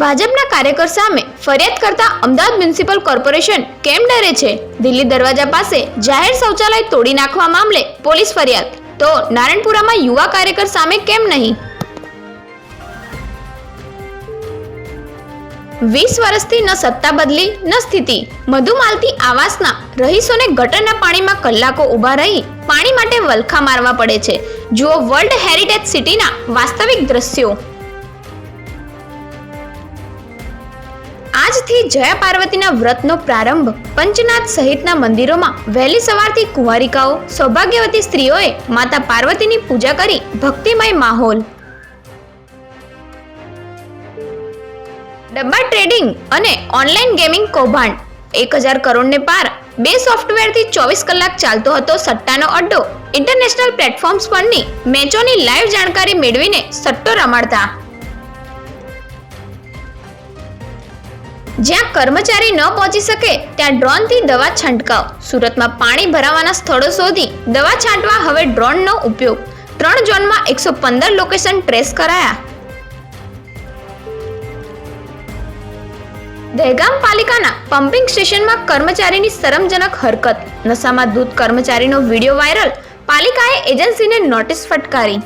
ભાજપના કાર્યકર સામે ફરિયાદ કરતા અમદાવાદ મ્યુનિસિપલ કોર્પોરેશન કેમ ડરે છે? દિલ્હી દરવાજા પાસે જાહેર શૌચાલય તોડી નાખવા મામલે પોલીસ ફરિયાદ. તો નારણપુરામાં યુવા કાર્યકર સામે કેમ નહીં? વીસ વર્ષથી ન સત્તા બદલી, ન સ્થિતિ. મધુમાલતી આવાસના રહીશોને ગટરના પાણીમાં કલાકો ઊભા રહી પાણી માટે વલખા મારવા પડે છે. જુઓ વર્લ્ડ હેરિટેજ સિટીના વાસ્તવિક દ્રશ્યો. આજથી જયા પાર્વતીના વ્રતનો પ્રારંભ પંચનાથ સહિતના મંદિરોમાં વહેલી સવારથી કુંવારિકાઓ, સૌભાગ્યવતી સ્ત્રીઓએ માતા પાર્વતીની પૂજા કરી ભક્તિમય માહોલ. ડબ્બા ટ્રેડિંગ અને ઓનલાઈન ગેમિંગ કૌભાંડ. એક હજાર કરોડને પાર બે સોફ્ટવેરથી ચોવીસ કલાક ચાલતો હતો સટ્ટાનો અડ્ડો. ઇન્ટરનેશનલ પ્લેટફોર્મ્સ પરની મેચોની લાઈવ જાણકારી મેળવીને સટ્ટો રમાડતા. જ્યાં કર્મચારી ન પહોંચી શકે, ત્યાં ડ્રોનથી દવા છંટકાવ. સુરતમાં પાણી ભરાવાના સ્થળો શોધી દવા છાંટવા હવે ડ્રોનનો ઉપયોગ. ત્રણ ઝોનમાં એકસો પંદર લોકેશન ટ્રેસ કરાયા. દહેગામ પાલિકાના પમ્પિંગ સ્ટેશનમાં કર્મચારીની શરમજનક હરકત. નશામાં દૂધ કર્મચારીનો વીડિયો વાયરલ. પાલિકાએ એજન્સીને નોટિસ ફટકારી.